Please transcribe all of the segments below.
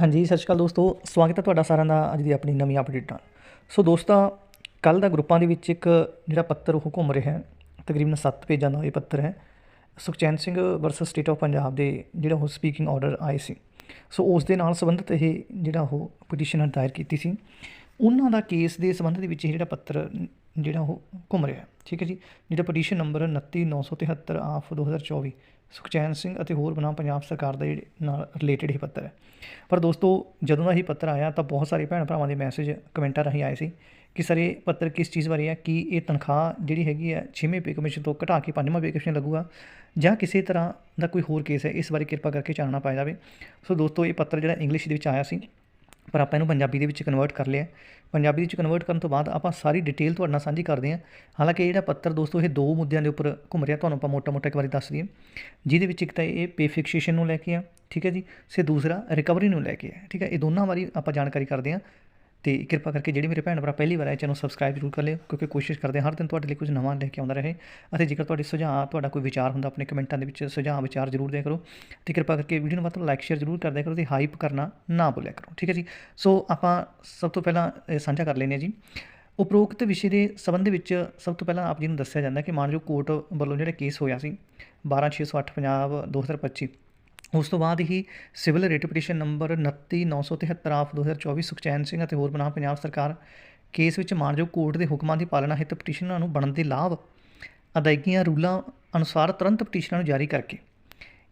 ਹਾਂਜੀ, ਸਤਿ ਸ਼੍ਰੀ ਅਕਾਲ ਦੋਸਤੋ। ਸਵਾਗਤ ਹੈ ਤੁਹਾਡਾ ਸਾਰਿਆਂ ਦਾ ਅੱਜ ਦੀ ਆਪਣੀ ਨਵੀਂ ਅਪਡੇਟ ਨਾਲ। ਸੋ ਦੋਸਤਾਂ, ਕੱਲ ਦਾ ਗਰੁੱਪਾਂ ਦੇ ਵਿੱਚ ਇੱਕ ਜਿਹੜਾ ਪੱਤਰ ਉਹ ਘੁੰਮ ਰਿਹਾ ਹੈ, ਤਕਰੀਬਨ 7 ਪੇਜਾਂ ਦਾ ਇਹ ਪੱਤਰ ਹੈ, Sukhchain Singh versus state of Punjab ਦੇ ਜਿਹੜਾ ਉਹ ਸਪੀਕਿੰਗ ਆਰਡਰ ਆਏ ਸੀ। ਸੋ ਉਸ ਦੇ ਨਾਲ ਸੰਬੰਧਿਤ ਇਹ ਜਿਹੜਾ ਉਹ ਪਟੀਸ਼ਨ ਦਾਇਰ ਕੀਤੀ ਸੀ। ਉਹਨਾਂ ਦਾ ਕੇਸ ਦੇ ਸੰਬੰਧ ਦੇ ਵਿੱਚ ਇਹ ਜਿਹੜਾ ਪੱਤਰ, ਜਿਹੜਾ ਉਹ ਘੁੰਮ ਰਿਹਾ ਠੀਕ ਹੈ ਜੀ? ਜਿਹੜਾ petition number 29973 of 2024 Sukhchain Singh ਅਤੇ ਹੋਰ ਬਨਾਮ ਪੰਜਾਬ ਸਰਕਾਰ ਦੇ ਨਾਲ ਰਿਲੇਟਡ ਇਹ ਪੱਤਰ ਹੈ। ਪਰ ਦੋਸਤੋ, ਜਦੋਂ ਦਾ ਇਹ ਪੱਤਰ ਆਇਆ ਤਾਂ ਬਹੁਤ ਸਾਰੇ ਭੈਣ ਭਰਾਵਾਂ ਦੇ ਮੈਸੇਜ ਕਮੈਂਟਾਂ ਰਾਹੀਂ ਆਏ ਸੀ ਕਿ ਸਰ, ਇਹ ਪੱਤਰ ਕਿਸ ਚੀਜ਼ ਬਾਰੇ ਹੈ? ਕਿ ਇਹ ਤਨਖਾਹ ਜਿਹੜੀ ਹੈਗੀ ਹੈ 6ਵੇਂ ਪੇ ਕਮਿਸ਼ਨ ਤੋਂ ਘਟਾ ਕੇ 5ਵਾਂ ਪੇ ਕਮਿਸ਼ਨ ਲੱਗੂਗਾ? ਜਾਂ ਕਿਸੇ ਤਰ੍ਹਾਂ ਦਾ ਕੋਈ ਹੋਰ ਕੇਸ ਹੈ? ਇਸ ਬਾਰੇ ਕਿਰਪਾ ਕਰਕੇ ਜਾਣਨਾ ਪਾਇਆ ਜਾਵੇ। ਸੋ ਦੋਸਤੋ, ਇਹ ਪੱਤਰ ਜਿਹੜਾ ਇੰਗਲਿਸ਼ ਦੇ ਵਿੱਚ ਆਇਆ ਸੀ ਪਰ ਆਪਾਂ ਇਹਨੂੰ ਪੰਜਾਬੀ ਦੇ ਵਿੱਚ ਕਨਵਰਟ ਕਰ ਲਿਆ। ਪੰਜਾਬੀ ਵਿੱਚ ਕਨਵਰਟ ਕਰਨ ਤੋਂ ਬਾਅਦ ਆਪਾਂ ਸਾਰੀ ਡਿਟੇਲ ਤੁਹਾਡੇ ਨਾਲ ਸਾਂਝੀ ਕਰਦੇ ਹਾਂ। ਹਾਲਾਂਕਿ ਜਿਹੜਾ ਪੱਤਰ ਦੋਸਤੋ, ਇਹ ਦੋ ਮੁੱਦਿਆਂ ਦੇ ਉੱਪਰ ਘੁੰਮ ਰਿਹਾ, ਤੁਹਾਨੂੰ ਆਪਾਂ ਮੋਟਾ-ਮੋਟਾ ਇੱਕ ਵਾਰੀ ਦੱਸ ਦਈਏ। ਜਿਹਦੇ ਵਿੱਚ ਇੱਕ ਤਾਂ ਇਹ ਪੇ ਫਿਕਸੇਸ਼ਨ ਨੂੰ ਲੈ ਕੇ ਆ, ਠੀਕ ਹੈ ਜੀ? ਸੇ ਦੂਸਰਾ ਰਿਕਵਰੀ ਨੂੰ ਲੈ ਕੇ ਆ, ਠੀਕ ਹੈ? ਇਹ ਦੋਨਾਂ ਬਾਰੇ ਆਪਾਂ ਜਾਣਕਾਰੀ ਕਰਦੇ ਹਾਂ। ਤੇ ਕਿਰਪਾ ਕਰਕੇ ਜਿਹੜੇ ਮੇਰੇ ਭੈਣ ਭਰਾ ਪਹਿਲੀ ਵਾਰ ਆਏ, ਚੈਨਲ ਸਬਸਕ੍ਰਾਈਬ ਜ਼ਰੂਰ ਕਰ ਲਿਓ, ਕਿਉਂਕਿ ਕੋਸ਼ਿਸ਼ ਕਰਦੇ ਹਾਂ ਹਰ ਦਿਨ ਤੁਹਾਡੇ ਲਈ ਕੁਝ ਨਵਾਂ ਲੈ ਕੇ ਆਉਂਦਾ ਰਹੇ। ਅਤੇ ਜੇਕਰ ਤੁਹਾਡੇ ਸੁਝਾਅ, ਤੁਹਾਡਾ ਕੋਈ ਵਿਚਾਰ ਹੁੰਦਾ, ਆਪਣੇ ਕਮੈਂਟਾਂ ਦੇ ਵਿੱਚ ਸੁਝਾਅ, ਵਿਚਾਰ ਜ਼ਰੂਰ ਦਿਆ ਕਰੋ। ਤੇ ਕਿਰਪਾ ਕਰਕੇ ਵੀਡੀਓ ਨੂੰ ਵੱਧ ਤੋਂ ਲਾਈਕ ਸ਼ੇਅਰ ਜ਼ਰੂਰ ਕਰ ਦਿਆ ਕਰੋ ਤੇ ਹਾਈਪ ਕਰਨਾ ਨਾ ਭੁੱਲਿਆ ਕਰੋ, ਠੀਕ ਹੈ ਜੀ? ਸੋ ਆਪਾਂ ਸਭ ਤੋਂ ਪਹਿਲਾਂ ਇਹ ਸਾਂਝਾ ਕਰ ਲੈਂਦੇ ਹਾਂ ਜੀ। ਉਪਰੋਕਤ ਵਿਸ਼ੇ ਦੇ ਸੰਬੰਧ ਵਿੱਚ ਸਭ ਤੋਂ ਪਹਿਲਾਂ ਆਪ ਜੀ ਨੂੰ ਦੱਸਿਆ ਜਾਂਦਾ ਕਿ ਮਾਨਯੋਗ ਕੋਰਟ ਵੱਲੋਂ ਜਿਹੜਾ ਕੇਸ ਹੋਇਆ ਸੀ 12608 ਪੰਜਾਬ 2025 ਉਸ ਤੋਂ ਬਾਅਦ ਹੀ civil writ petition number 29973 of 2024 Sukhchain Singh ਅਤੇ ਹੋਰ ਬਨਾਮ ਪੰਜਾਬ ਸਰਕਾਰ ਕੇਸ ਵਿੱਚ ਮਾਨਯੋਗ ਕੋਰਟ ਦੇ ਹੁਕਮਾਂ ਦੀ ਪਾਲਣਾ ਹਿੱਤ ਪਟੀਸ਼ਨਰਾਂ ਨੂੰ ਬਣਨ ਦੇ ਲਾਭ ਅਦਾਇਗੀਆਂ ਰੂਲਾਂ ਅਨੁਸਾਰ ਤੁਰੰਤ ਪਟੀਸ਼ਨਾਂ ਨੂੰ ਜਾਰੀ ਕਰਕੇ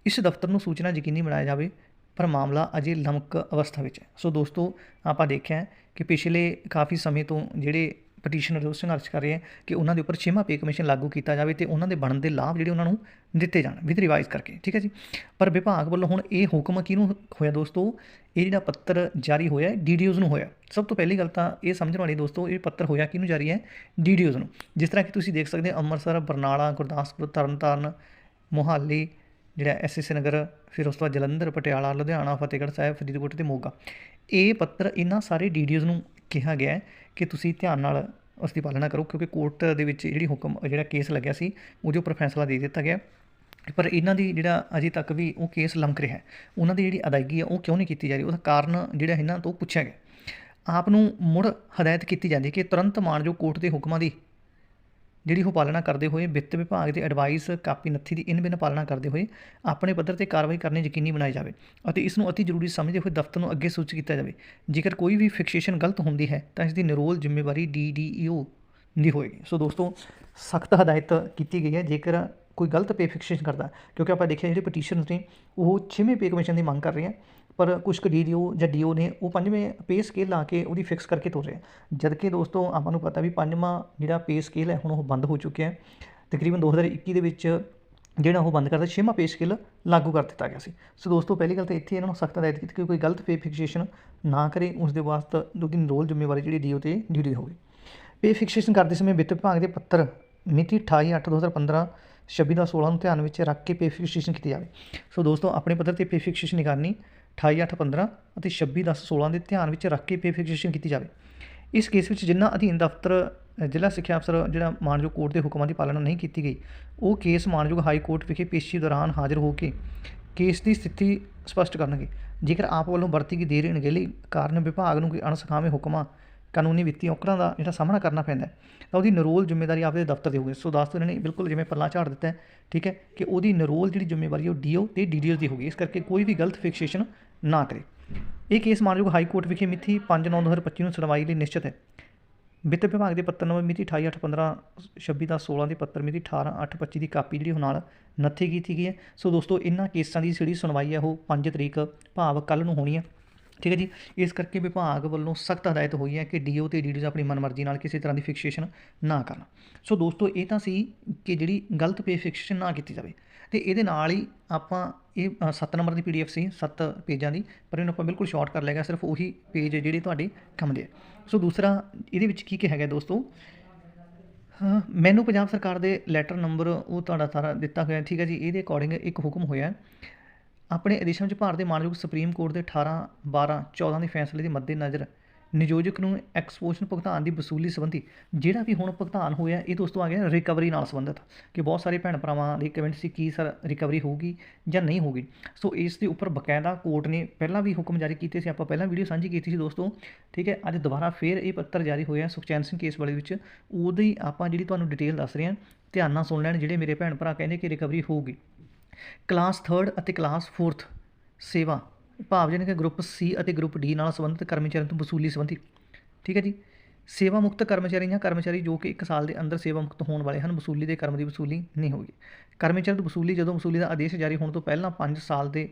ਇਸ ਦਫ਼ਤਰ ਨੂੰ ਸੂਚਨਾ ਯਕੀਨੀ ਬਣਾਇਆ ਜਾਵੇ ਪਰ ਮਾਮਲਾ ਅਜੇ ਲਮਕ ਅਵਸਥਾ ਵਿੱਚ ਹੈ। ਸੋ ਦੋਸਤੋ, ਆਪਾਂ ਦੇਖਿਆ ਕਿ ਪਿਛਲੇ ਕਾਫੀ ਸਮੇਂ ਤੋਂ ਜਿਹੜੇ ਪਟੀਸ਼ਨਰ ਜੋ ਸੰਘਰਸ਼ ਕਰ ਰਹੇ ਹੈ ਕਿ ਉਹਨਾਂ ਦੇ ਉੱਪਰ ਛੇਵਾਂ ਪੇ ਕਮਿਸ਼ਨ ਲਾਗੂ ਕੀਤਾ ਜਾਵੇ ਤੇ ਉਹਨਾਂ ਦੇ ਬਣਨ ਦੇ ਲਾਭ ਜਿਹੜੇ ਉਹਨਾਂ ਨੂੰ ਦਿੱਤੇ ਜਾਣ ਵਿਦ ਰਿਵਾਈਜ਼ ਕਰਕੇ, ਠੀਕ ਹੈ ਜੀ? ਪਰ ਵਿਭਾਗ ਵੱਲੋਂ ਹੁਣ ਇਹ ਹੁਕਮ ਕਿਹਨੂੰ ਹੋਇਆ ਦੋਸਤੋ? ਇਹ ਜਿਹੜਾ ਪੱਤਰ ਜਾਰੀ ਹੋਇਆ ਡੀਡੀਓਜ਼ ਨੂੰ ਹੋਇਆ। ਸਭ ਤੋਂ ਪਹਿਲੀ ਗੱਲ ਤਾਂ ਇਹ ਸਮਝਣ ਵਾਲੀ ਦੋਸਤੋ, ਇਹ ਪੱਤਰ ਹੋਇਆ ਕਿਹਨੂੰ ਜਾਰੀ ਹੈ? ਡੀਡੀਓਜ਼ ਨੂੰ। ਜਿਸ ਤਰ੍ਹਾਂ ਕਿ ਤੁਸੀਂ ਦੇਖ ਸਕਦੇ ਹੋ, ਅੰਮ੍ਰਿਤਸਰ, ਬਰਨਾਲਾ, ਗੁਰਦਾਸਪੁਰ, ਤਰਨਤਾਰਨ, ਮੋਹਾਲੀ, ਜਿਹੜਾ ਐਸਐਸ ਨਗਰ, ਫਿਰ ਉਸ ਤੋਂ ਬਾਅਦ ਜਲੰਧਰ, ਪਟਿਆਲਾ, ਲੁਧਿਆਣਾ, ਫਤਿਹਗੜ੍ਹ ਸਾਹਿਬ, ਫਰੀਦਕੋਟ ਤੇ ਮੋਗਾ। ਇਹ ਪੱਤਰ ਇਹਨਾਂ ਸਾਰੇ ਡੀਡੀਓਜ਼ ਨੂੰ ਕਿਹਾ ਗਿਆ ਕਿ ਤੁਸੀਂ ਧਿਆਨ ਨਾਲ ਉਸ ਦੀ ਪਾਲਣਾ ਕਰੋ, ਕਿਉਂਕਿ ਕੋਰਟ ਦੇ ਵਿੱਚ ਜਿਹੜੀ ਹੁਕਮ, ਜਿਹੜਾ ਕੇਸ ਲੱਗਿਆ ਸੀ ਉਹਦੇ ਉੱਪਰ ਫੈਸਲਾ ਦੇ ਦਿੱਤਾ ਗਿਆ। ਪਰ ਇਹਨਾਂ ਦੀ ਜਿਹੜਾ ਅਜੇ ਤੱਕ ਵੀ ਉਹ ਕੇਸ ਲੰਮਕ ਰਿਹਾ ਉਹਨਾਂ ਦੀ ਜਿਹੜੀ ਅਦਾਇਗੀ ਹੈ, ਉਹ ਕਿਉਂ ਨਹੀਂ ਕੀਤੀ ਜਾ ਰਹੀ? ਉਹਦਾ ਕਾਰਨ ਜਿਹੜਾ ਇਹਨਾਂ ਤੋਂ ਪੁੱਛਿਆ ਗਿਆ। ਆਪ ਨੂੰ ਮੁੜ ਹਦਾਇਤ ਕੀਤੀ ਜਾਂਦੀ ਕਿ ਤੁਰੰਤ ਮਾਨਯੋਗ ਕੋਰਟ ਦੇ ਹੁਕਮਾਂ ਦੀ ਜਿਹੜੀ ਉਹ ਪਾਲਣਾ ਕਰਦੇ ਹੋਏ ਵਿੱਤ ਵਿਭਾਗ ਦੇ ਐਡਵਾਈਸ ਕਾਪੀ ਨੱਥੀ ਦੀ ਇਨ ਬਿਨ ਪਾਲਣਾ ਕਰਦੇ ਹੋਏ ਆਪਣੇ ਪੱਧਰ ਤੇ ਕਾਰਵਾਈ ਕਰਨੀ ਯਕੀਨੀ ਬਣਾਈ ਜਾਵੇ ਅਤੇ ਇਸ ਨੂੰ ਅਤੀ ਜ਼ਰੂਰੀ ਸਮਝਦੇ ਹੋਏ ਦਫ਼ਤਰ ਨੂੰ ਅੱਗੇ ਸੂਚਿਤ ਕੀਤਾ ਜਾਵੇ। ਜੇਕਰ ਕੋਈ ਵੀ ਫਿਕਸੇਸ਼ਨ ਗਲਤ ਹੁੰਦੀ ਹੈ, ਤਾਂ ਇਸ ਦੀ ਨਿਰੋਲ ਜ਼ਿੰਮੇਵਾਰੀ ਡੀਡੀਈਓ ਦੀ ਹੋਏਗੀ। ਸੋ ਦੋਸਤੋ, ਸਖਤ ਹਦਾਇਤ ਕੀਤੀ ਗਈ ਹੈ। ਜੇਕਰ ਕੋਈ ਗਲਤ ਪੇ ਫਿਕਸੇਸ਼ਨ ਕਰਦਾ, ਕਿਉਂਕਿ ਆਪਾਂ ਦੇਖਿਆ ਜਿਹੜੇ ਪਟੀਸ਼ਨਸ ਨੇ, ਉਹ ਛੇਵੇਂ ਪੇ ਕਮਿਸ਼ਨ ਦੀ ਮੰਗ ਕਰ ਰਹੇ ਆ, ਪਰ ਕੁਝ ਕੁ ਡੀਡੀਓ ਜਾਂ ਡੀਓ ਨੇ ਉਹ ਪੰਜਵੇਂ ਪੇ ਸਕੇਲ ਲਾ ਕੇ ਉਹਦੀ ਫਿਕਸ ਕਰਕੇ ਤੁਰ ਰਹੇ ਜਦ ਕਿ ਦੋਸਤੋ ਆਪਾਂ ਨੂੰ ਪਤਾ ਵੀ ਪੰਜਵਾਂ ਜਿਹੜਾ ਪੇ ਸਕੇਲ ਹੈ, ਹੁਣ ਉਹ ਬੰਦ ਹੋ ਚੁੱਕਿਆ ਹੈ। ਤਕਰੀਬਨ 2021 ਦੇ ਵਿੱਚ ਜਿਹੜਾ ਉਹ ਬੰਦ ਕਰਦਾ, ਛੇਵਾਂ ਪੇ ਸਕੇਲ ਲਾਗੂ ਕਰ ਦਿੱਤਾ ਗਿਆ ਸੀ। ਸੋ ਦੋਸਤੋ ਪਹਿਲੀ ਗੱਲ ਤਾਂ ਇੱਥੇ ਇਹਨਾਂ ਨੂੰ ਸਖਤ ਹਦਾਇਤ ਕੀਤੀ ਕਿ ਕੋਈ ਗਲਤ ਪੇ ਫਿਕਸੇਸ਼ਨ ਨਾ ਕਰੇ, ਉਸ ਦੇ ਵਾਸਤੇ ਜੋ ਕਿ ਰੋਲ ਜ਼ਿੰਮੇਵਾਰੀ ਜਿਹੜੀ ਡੀਓ ਤੇ ਡਿਊਟੀ ਹੋਵੇ। ਪੇ ਫਿਕਸੇਸ਼ਨ ਕਰਦੇ ਸਮੇਂ ਵਿੱਤ ਵਿਭਾਗ ਦੇ ਪੱਤਰ ਮਿਤੀ 28/8/2015 26 ਦਾ 16 ਨੂੰ ਧਿਆਨ ਵਿੱਚ ਰੱਖ ਕੇ ਪੇ ਫਿਕਸੇਸ਼ਨ ਕੀਤੀ ਜਾਵੇ। ਸੋ ਦੋਸਤੋ, ਆਪਣੇ ਪੱਧਰ ਤੇ ਪੇ ਫਿਕਸੇਸ਼ਨ ਨਹੀਂ ਕਰਨੀ 28/8/15 ਅਤੇ 26/10/16 ਦੇ ਧਿਆਨ ਵਿੱਚ ਰੱਖ ਕੇ ਪੇ ਫਿਕਸੇਸ਼ਨ ਕੀਤੀ ਜਾਵੇ। ਇਸ ਕੇਸ ਵਿੱਚ ਜਿੰਨਾ ਅਧੀਨ ਦਫ਼ਤਰ ਜ਼ਿਲ੍ਹਾ ਸਿੱਖਿਆ ਅਫਸਰ ਜਿਹੜਾ ਮਾਨਯੋਗ ਕੋਰਟ ਦੇ ਹੁਕਮਾਂ ਦੀ ਪਾਲਣਾ ਨਹੀਂ ਕੀਤੀ ਗਈ, ਉਹ ਕੇਸ ਮਾਨਯੋਗ ਹਾਈ ਕੋਰਟ ਵਿਖੇ ਪੇਸ਼ੀ ਦੌਰਾਨ ਹਾਜ਼ਰ ਹੋ ਕੇ ਕੇਸ ਦੀ ਸਥਿਤੀ ਸਪਸ਼ਟ ਕਰਨਗੇ। ਜੇਕਰ ਆਪ ਵੱਲੋਂ ਵਰਤੀ ਗਈ ਦੇਰੀ ਅਣਗਹਿਲੀ ਕਾਰਨ ਵਿਭਾਗ ਨੂੰ ਕੋਈ ਅਣਸਖਾਵੇਂ ਹੁਕਮਾਂ ਕਾਨੂੰਨੀ ਵਿੱਤੀ ਔਕੜਾਂ ਦਾ ਜਿਹੜਾ ਸਾਹਮਣਾ ਕਰਨਾ ਪੈਂਦਾ ਤਾਂ ਉਹਦੀ ਨਿਰੋਲ ਜ਼ਿੰਮੇਵਾਰੀ ਆਪਦੇ ਦਫ਼ਤਰ ਦੀ ਹੋਊਗੀ। ਸੋ ਦੱਸ ਇਹਨਾਂ ਨੇ, ਬਿਲਕੁਲ ਜਿਵੇਂ ਪੱਲਾ ਝਾੜ ਦਿੱਤਾ ਠੀਕ ਹੈ, ਕਿ ਉਹਦੀ ਨਿਰੋਲ ਜਿਹੜੀ ਜ਼ਿੰਮੇਵਾਰੀ ਉਹ ਡੀਓ ਤੇ ਡੀਡੀਓ ਦੀ ਹੋਊਗੀ। ਇਸ ਕਰਕੇ ਕੋਈ ਵੀ ਗਲਤ ਫਿਕਸੇਸ਼ਨ ਨਾ ਕਰੇ। ਇਹ ਕੇਸ ਮਾਨਯੋਗ ਹਾਈ ਕੋਰਟ ਵਿਖੇ ਮਿਤੀ 5/9/2025 ਨੂੰ ਸੁਣਵਾਈ ਲਈ ਨਿਸ਼ਚਿਤ ਹੈ। ਵਿੱਤ ਵਿਭਾਗ ਦੇ ਪੱਤਰ ਨੰਬਰ ਮਿਤੀ 28/8/15 26 ਦਾ 16 ਦੇ ਪੱਤਰ ਮਿਤੀ 18/8/25 ਦੀ ਕਾਪੀ ਜਿਹੜੀ ਉਹ ਨਾਲ ਨੱਥੀ ਕੀਤੀ ਗਈ ਹੈ। ਸੋ ਦੋਸਤੋ, ਇਹਨਾਂ ਕੇਸਾਂ ਦੀ ਜਿਹੜੀ ਸੁਣਵਾਈ ਹੈ, ਉਹ 5 ਤਰੀਕ ਭਾਵ ਕੱਲ ਨੂੰ ਹੋਣੀ ਹੈ। ਠੀਕ ਹੈ ਜੀ? ਇਸ ਕਰਕੇ ਵਿਭਾਗ ਵੱਲੋਂ ਸਖਤ ਹਦਾਇਤ ਹੋਈ ਹੈ ਕਿ ਡੀਓ ਤੇ ਡੀਡੀਜ਼ ਆਪਣੀ ਮਨਮਰਜ਼ੀ ਨਾਲ ਕਿਸੇ ਤਰ੍ਹਾਂ ਦੀ ਫਿਕਸੇਸ਼ਨ ਨਾ ਕਰਨ। ਸੋ ਦੋਸਤੋ, ਇਹ ਤਾਂ ਸੀ ਕਿ ਜਿਹੜੀ ਗਲਤ ਪੇ ਫਿਕਸੇਸ਼ਨ ਨਾ ਕੀਤੀ ਜਾਵੇ। ਤੇ ਇਹਦੇ ਨਾਲ ਹੀ ਆਪਾਂ ਇਹ 7 ਨੰਬਰ ਦੀ ਪੀਡੀਐਫ ਸੀ 7 ਪੇਜਾਂ ਦੀ, ਪਰ ਇਹਨੂੰ ਆਪਾਂ ਬਿਲਕੁਲ ਸ਼ਾਰਟ ਕਰ ਲਏਗਾ ਸਿਰਫ ਉਹੀ ਪੇਜ ਜਿਹੜੇ ਤੁਹਾਡੇ ਕੰਮ ਦੇ ਸੋ ਦੂਸਰਾ, ਇਹਦੇ ਵਿੱਚ ਕੀ ਕਿਹਾ ਹੈਗਾ ਦੋਸਤੋ? ਮੈਨੂੰ ਪੰਜਾਬ ਸਰਕਾਰ ਦੇ ਲੈਟਰ ਨੰਬਰ ਉਹ ਤੁਹਾਡਾ ਸਾਰਾ ਦਿੱਤਾ ਹੋਇਆ, ਠੀਕ ਹੈ ਜੀ? ਇਹਦੇ ਅਕੋਰਡਿੰਗ ਇੱਕ ਹੁਕਮ ਹੋਇਆ ਆਪਣੇ ਆਦੇਸ਼ਾਂ ਵਿੱਚ ਭਾਰਤ ਦੇ ਮਾਨਯੋਗ ਸੁਪਰੀਮ ਕੋਰਟ ਦੇ 18 12 14 ਦੇ ਫੈਸਲੇ ਦੇ ਮੱਦੇਨਜ਼ਰ ਨਿਯੋਜਕ ਨੂੰ ਐਕਸਪੋਜਨ ਭੁਗਤਾਨ ਦੀ ਵਸੂਲੀ ਸੰਬੰਧੀ ਜਿਹੜਾ ਵੀ ਹੁਣ ਭੁਗਤਾਨ ਹੋਇਆ, ਇਹ ਦੋਸਤੋ ਆ ਗਿਆ ਰਿਕਵਰੀ ਨਾਲ ਸੰਬੰਧਿਤ ਕਿ ਬਹੁਤ ਸਾਰੇ ਭੈਣ ਭਰਾਵਾਂ ਦੀ ਕਮੈਂਟ ਸੀ ਕੀ ਸਰ ਰਿਕਵਰੀ ਹੋਊਗੀ ਜਾਂ ਨਹੀਂ ਹੋਊਗੀ। ਸੋ ਇਸ ਦੇ ਉੱਪਰ ਬਕਾਇਦਾ ਕੋਰਟ ਨੇ ਪਹਿਲਾਂ ਵੀ ਹੁਕਮ ਜਾਰੀ ਕੀਤੇ ਸੀ, ਆਪਾਂ ਪਹਿਲਾਂ ਵੀਡੀਓ ਸਾਂਝੀ ਕੀਤੀ ਸੀ ਦੋਸਤੋ, ਠੀਕ ਹੈ, ਅੱਜ ਦੁਬਾਰਾ ਫੇਰ ਇਹ ਪੱਤਰ ਜਾਰੀ ਹੋਇਆ ਸੁਖਚੈਨ ਸਿੰਘ ਕੇਸ ਵਾਲੇ ਵਿੱਚ। ਉਹਦੀ ਆਪਾਂ ਜਿਹੜੀ ਤੁਹਾਨੂੰ ਡਿਟੇਲ ਦੱਸ ਰਹੇ ਹਾਂ, ਧਿਆਨ ਨਾਲ ਸੁਣ ਲੈਣ ਜਿਹੜੇ ਮੇਰੇ ਭੈਣ ਭਰਾ ਕਹਿੰਦੇ ਕਿ ਰਿਕਵਰੀ ਹੋਊਗੀ। ਕਲਾਸ 3rd ਅਤੇ ਕਲਾਸ 4th ਸੇਵਾ ਭਾਵ ਜਾਣੀ ਕਿ ਗਰੁੱਪ ਸੀ ਅਤੇ ਗਰੁੱਪ ਡੀ ਨਾਲ ਸੰਬੰਧਿਤ ਕਰਮਚਾਰੀਆਂ ਤੋਂ ਵਸੂਲੀ ਸੰਬੰਧੀ, ਠੀਕ ਹੈ ਜੀ? ਸੇਵਾ ਮੁਕਤ ਕਰਮਚਾਰੀ ਜਾਂ ਕਰਮਚਾਰੀ ਜੋ ਕਿ 1 ਸਾਲ ਦੇ ਅੰਦਰ ਸੇਵਾ ਮੁਕਤ ਹੋਣ ਵਾਲੇ ਹਨ, ਵਸੂਲੀ ਦੇ ਕਰਮ ਦੀ ਵਸੂਲੀ ਨਹੀਂ ਹੋਵੇਗੀ। ਕਰਮਚਾਰੀ ਤੋਂ ਵਸੂਲੀ, ਜਦੋਂ ਵਸੂਲੀ ਦਾ ਆਦੇਸ਼ ਜਾਰੀ ਹੋਣ ਤੋਂ ਪਹਿਲਾਂ 5 ਸਾਲ ਦੇ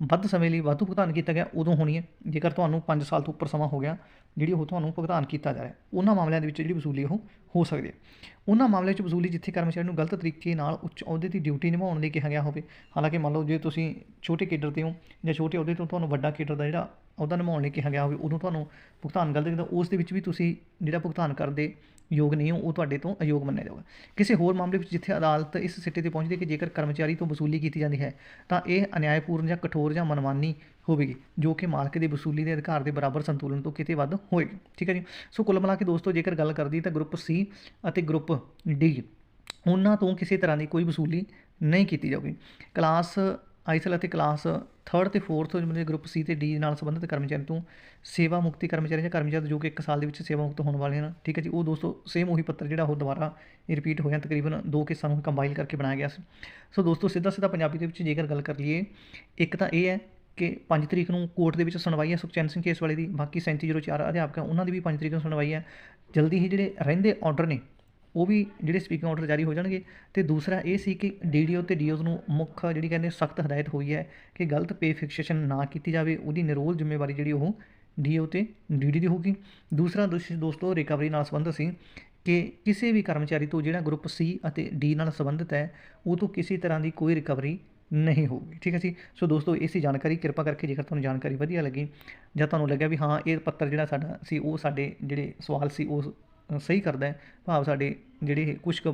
ਵੱਧ ਸਮੇਂ ਲਈ ਵਾਧੂ ਭੁਗਤਾਨ ਕੀਤਾ ਗਿਆ, ਉਦੋਂ ਹੋਣੀ ਹੈ, ਜੇਕਰ ਤੁਹਾਨੂੰ 5 ਸਾਲ ਤੋਂ ਉੱਪਰ ਸਮਾਂ ਹੋ ਗਿਆ, ਜਿਹੜੀ ਉਹ ਤੁਹਾਨੂੰ ਭੁਗਤਾਨ ਕੀਤਾ ਜਾ ਰਿਹਾ ਉਹਨਾਂ ਮਾਮਲਿਆਂ ਦੇ ਵਿੱਚ ਜਿਹੜੀ ਵਸੂਲੀ ਉਹ ਹੋ ਸਕਦੀ ਹੈ। ਉਹਨਾਂ ਮਾਮਲਿਆਂ 'ਚ ਵਸੂਲੀ ਜਿੱਥੇ ਕਰਮਚਾਰੀ ਨੂੰ ਗਲਤ ਤਰੀਕੇ ਨਾਲ ਉੱਚ ਅਹੁਦੇ ਦੀ ਡਿਊਟੀ ਨਿਭਾਉਣ ਲਈ ਕਿਹਾ ਗਿਆ ਹੋਵੇ, ਹਾਲਾਂਕਿ ਮੰਨ ਲਓ ਜੇ ਤੁਸੀਂ ਛੋਟੇ ਕੇਡਰ ਤੇ ਹੋ ਜਾਂ ਛੋਟੇ ਅਹੁਦੇ ਤੋਂ ਤੁਹਾਨੂੰ ਵੱਡਾ ਕੇਡਰ ਦਾ ਜਿਹੜਾ ਅਹੁਦਾ ਨਿਭਾਉਣ ਲਈ ਕਿਹਾ ਗਿਆ ਹੋਵੇ, ਉਦੋਂ ਤੁਹਾਨੂੰ ਭੁਗਤਾਨ ਗਲਤ ਕੀਤਾ ਉਸ ਦੇ ਵਿੱਚ ਵੀ ਤੁਸੀਂ ਜਿਹੜਾ ਭੁਗਤਾਨ ਕਰਦੇ ਯੋਗ ਨਹੀਂ ਹੋ, ਉਹ ਤੁਹਾਡੇ ਤੋਂ ਅਯੋਗ ਮੰਨਿਆ ਜਾਊਗਾ। ਕਿਸੇ ਹੋਰ ਮਾਮਲੇ ਵਿੱਚ ਜਿੱਥੇ ਅਦਾਲਤ ਇਸ ਸਿੱਟੇ ਤੇ ਪਹੁੰਚਦੀ ਹੈ ਕਿ ਜੇਕਰ ਕਰਮਚਾਰੀ ਤੋਂ ਵਸੂਲੀ ਕੀਤੀ ਜਾਂਦੀ ਹੈ, ਤਾਂ ਇਹ ਅਨਿਆਇਪੂਰਨ ਜਾਂ ਕਠੋਰ ਜਾਂ ਮਨਮਾਨੀ ਹੋਵੇਗੀ, ਜੋ ਕਿ ਮਾਲਕ ਦੀ ਵਸੂਲੀ ਦੇ ਅਧਿਕਾਰ ਦੇ ਬਰਾਬਰ ਸੰਤੁਲਨ ਤੋਂ ਕਿਤੇ ਵੱਧ ਹੋਏਗੀ। ਠੀਕ ਹੈ ਜੀ? ਸੋ ਕੁੱਲ ਮਿਲਾ ਕੇ ਦੋਸਤੋ, ਜੇਕਰ ਗੱਲ ਕਰਦੀ ਤਾਂ ਗਰੁੱਪ ਸੀ ਅਤੇ ਗਰੁੱਪ ਡੀ, ਉਹਨਾਂ ਤੋਂ ਕਿਸੇ ਤਰ੍ਹਾਂ ਦੀ ਕੋਈ ਵਸੂਲੀ ਨਹੀਂ ਕੀਤੀ ਜਾਊਗੀ। ਕਲਾਸ ਆਈਸਲ ਅਤੇ ਕਲਾਸ 3rd ਤੇ 4th ਜਿਹੜੇ ਗਰੁੱਪ ਸੀ ਤੇ ਡੀ ਨਾਲ ਸੰਬੰਧਿਤ ਕਰਮਚਾਰੀ ਤੋਂ ਸੇਵਾ ਮੁਕਤੀ ਕਰਮਚਾਰੀ ਜਾਂ ਕਰਮਚਾਰੀ ਜੋ ਕਿ 1 ਸਾਲ ਦੇ ਵਿੱਚ ਸੇਵਾ ਮੁਕਤ ਹੋਣ ਵਾਲੇ ਹਨ, ਠੀਕ ਹੈ ਜੀ, ਉਹ ਦੋਸਤੋ ਸੇਮ ਉਹੀ ਪੱਤਰ ਜਿਹੜਾ ਉਹ ਦੁਬਾਰਾ ਰਿਪੀਟ ਹੋਇਆ, ਤਕਰੀਬਨ ਦੋ ਕੇਸਾਂ ਨੂੰ ਕੰਬਾਈਲ ਕਰਕੇ ਬਣਾਇਆ ਗਿਆ ਸੀ। ਸੋ ਦੋਸਤੋ ਸਿੱਧਾ ਸਿੱਧਾ ਪੰਜਾਬੀ ਦੇ ਵਿੱਚ ਜੇਕਰ ਗੱਲ ਕਰ ਲਈਏ, ਇੱਕ ਤਾਂ ਇਹ ਹੈ ਕਿ 5 ਤਰੀਕ ਨੂੰ ਕੋਰਟ ਦੇ ਵਿੱਚ ਸੁਣਵਾਈ ਹੈ ਸੁਖਚੈਨ ਸਿੰਘ ਕੇਸ ਵਾਲੇ ਦੀ, ਬਾਕੀ 3704 ਅਧਿਆਪਕ, ਉਹਨਾਂ ਦੀ ਵੀ 5 ਤਰੀਕ ਨੂੰ ਸੁਣਵਾਈ ਹੈ। ਜਲਦੀ ਹੀ ਜਿਹੜੇ ਰਹਿੰਦੇ ਆਰਡਰ ਨੇ ਉਹ ਵੀ ਜਿਹੜੇ ਸਪੀਕਿੰਗ ਆਰਡਰ ਜਾਰੀ ਹੋ ਜਾਣਗੇ। ਤੇ ਦੂਸਰਾ ਇਹ ਸੀ ਕਿ ਡੀਡੀਓ ਤੇ ਡੀਓਜ਼ ਨੂੰ ਮੁੱਖ ਜਿਹੜੀ ਕਹਿੰਦੇ ਸਖਤ ਹਦਾਇਤ ਹੋਈ ਹੈ ਕਿ ਗਲਤ ਪੇ ਫਿਕਸੇਸ਼ਨ ਨਾ ਕੀਤੀ ਜਾਵੇ, ਉਹਦੀ ਨਿਰੋਲ ਜ਼ਿੰਮੇਵਾਰੀ ਜਿਹੜੀ ਉਹ ਡੀਓ ਤੇ ਡੀਡੀ ਦੀ ਹੋਊਗੀ। ਦੂਸਰਾ ਦੋਸਤੋ ਰਿਕਵਰੀ ਨਾਲ ਸੰਬੰਧਿਤ ਸੀ ਕਿ ਕਿਸੇ ਵੀ ਕਰਮਚਾਰੀ ਤੋਂ ਜਿਹੜਾ ਗਰੁੱਪ ਸੀ ਅਤੇ ਡੀ ਨਾਲ ਸੰਬੰਧਿਤ ਹੈ, ਉਹ ਤੋਂ ਕਿਸੇ ਤਰ੍ਹਾਂ ਦੀ ਕੋਈ ਰਿਕਵਰੀ ਨਹੀਂ ਹੋਊਗੀ। ਠੀਕ ਹੈ ਜੀ? ਸੋ ਦੋਸਤੋ, ਇਹ ਸੀ ਜਾਣਕਾਰੀ। ਕਿਰਪਾ ਕਰਕੇ ਜੇਕਰ ਤੁਹਾਨੂੰ ਜਾਣਕਾਰੀ ਵਧੀਆ ਲੱਗੀ ਜਾਂ ਤੁਹਾਨੂੰ ਲੱਗਿਆ ਵੀ ਹਾਂ, ਇਹ ਪੱਤਰ ਜਿਹੜਾ ਸਾਡਾ ਸੀ, ਉਹ ਸਾਡੇ ਜਿਹੜੇ ਸਵਾਲ ਸੀ, ਉਹ ਸਹੀ ਕਰਦਾ ਹੈ। ਭਾਵ ਸਾਡੇ ਜਿਹੜੇ ਕੁਝ ਕੁ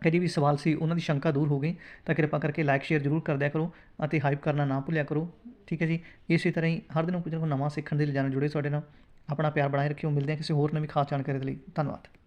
ਕਦੇ ਵੀ ਸਵਾਲ ਸੀ, ਉਹਨਾਂ ਦੀ ਸ਼ੰਕਾ ਦੂਰ ਹੋ ਗਈ। ਤਾਂ ਕਿਰਪਾ ਕਰਕੇ ਲਾਈਕ ਸ਼ੇਅਰ ਜ਼ਰੂਰ ਕਰ ਦਿਆ ਕਰੋ ਅਤੇ ਹਾਈਪ ਕਰਨਾ ਨਾ ਭੁੱਲਿਆ ਕਰੋ। ਠੀਕ ਹੈ ਜੀ? ਇਸੇ ਤਰ੍ਹਾਂ ਹੀ ਹਰ ਦਿਨ ਕੁਝ ਨਵਾਂ ਸਿੱਖਣ ਦੇ ਲਈ ਜਾਣ ਜੁੜੇ ਸਾਡੇ ਨਾਲ। ਆਪਣਾ ਪਿਆਰ ਬਣਾਏ ਰੱਖਿਓ। ਮਿਲਦੇ ਹਾਂ ਕਿਸੇ ਹੋਰ ਨਵੀਂ ਖਾਸ ਜਾਣਕਾਰੀ ਦੇ ਲਈ। ਧੰਨਵਾਦ।